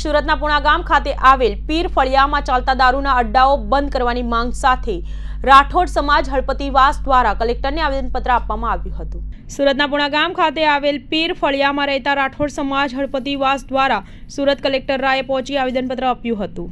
સુરતના પુણા ગામ ખાતે આવેલ પીર ફળિયામાં ચાલતા દારૂના અડ્ડાઓ બંધ કરવાની માંગ સાથે રાઠોડ સમાજ હળપતિવાસ દ્વારા કલેક્ટરને આવેદનપત્ર આપવામાં આવ્યું હતું. સુરતના પુણા ગામ ખાતે આવેલ પીર ફળિયામાં રહેતા રાઠોડ સમાજ હળપતિવાસ દ્વારા સુરત કલેક્ટર રાયે પહોંચી આવેદનપત્ર આપ્યું હતું.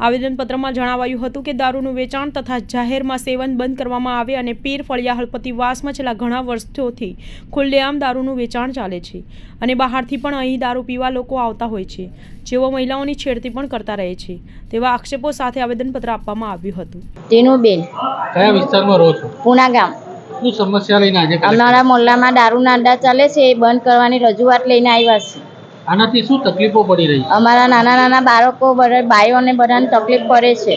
આવેદનપત્રમાં જણાવાયું હતું કે દારૂનું વેચાણ તથા જાહેરમાં સેવન બંધ કરવામાં આવે અને પીર ફળિયા હળપતિવાસમાં છેલ્લા ઘણા વર્ષોથી ખુલ્લેઆમ દારૂનું વેચાણ ચાલે છે અને બહારથી પણ અહીં દારૂ પીવા લોકો આવતા હોય છે જેઓ મહિલાઓની છેડતી પણ કરતા રહે છે તેવા આક્ષેપો સાથે આવેદનપત્ર આપવામાં આવ્યું હતું. ટીનુબેન કયા વિસ્તારમાં રહો છો? પૂના ગામ. શું સમસ્યા લઈને આજે અમારા મોલ્લામાં દારૂના અડ્ડા ચાલે છે એ બંધ કરવાની રજૂઆત લઈને આવ્યા છે આનાથી શું તકલીફો પડી રહી અમારા નાના નાના બાળકો બધા ભાઈઓને બધાને તકલીફ પડે છે.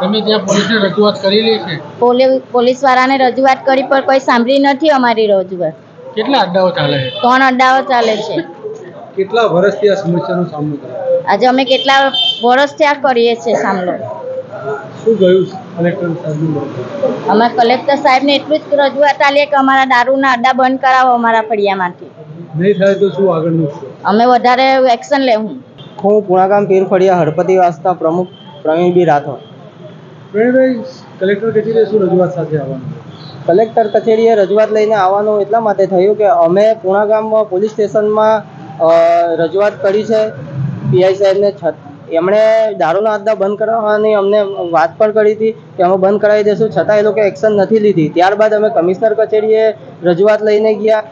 તમે ત્યાં પોલીસને રજૂઆત કરેલી છે? પોલીસ પોલીસવાળાને રજૂઆત કરી પણ કોઈ સાંભળી નથી અમારી રજૂઆત. કેટલા અડ્ડાઓ ચાલે છે? ત્રણ અડ્ડાઓ ચાલે છે. કેટલા વર્ષથી આ સમસ્યાનો સામનો કરે? આજે અમે કેટલા વર્ષથી ત્યાં કરીએ છીએ સામનો? શું ગયું કલેક્ટર સાહેબ અમે કલેક્ટર સાહેબને એટલું જ રજૂઆત આલીએ કે અમારા દારૂના અડ્ડા બંધ કરાવો અમારા ફળિયામાંથી. નહીં થાય તો શું આગળનું છે અમે વધારે એક્શન લેવું. હું પુણાગામ પીરફળિયા હળપતિ વાસના પ્રમુખ પ્રવીણબી રાઠોડ. પ્રવીણભાઈ કલેક્ટર કચેરીએ શું રજૂઆત સાથે આવવાનું? કલેક્ટર કચેરીએ રજૂઆત લઈને આવવાનું એટલા માટે થયું કે અમે પુણાગામ પોલીસ સ્ટેશનમાં રજૂઆત કરી છે. પીઆઈ સાહેબને છત એમણે દારૂના અડ્ડા બંધ કરાવવાની અમને વાત પણ કરી હતી કે અમે બંધ કરાવી દઈશું છતાં એ લોકો એક્શન નથી લીધી. ત્યારબાદ અમે કમિશનર કચેરીએ રજૂઆત લઈને ગયા.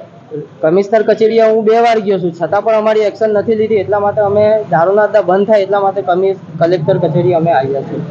કમિશનર કચેરીએ હું બે વાર ગયો છું. છતાં પણ અમારી એક્શન નથી લીધી. એટલા માટે અમે દારૂના અડ્ડા બંધ થાય એટલા માટે કમિશ કલેક્ટર કચેરી અમે આવ્યા છીએ.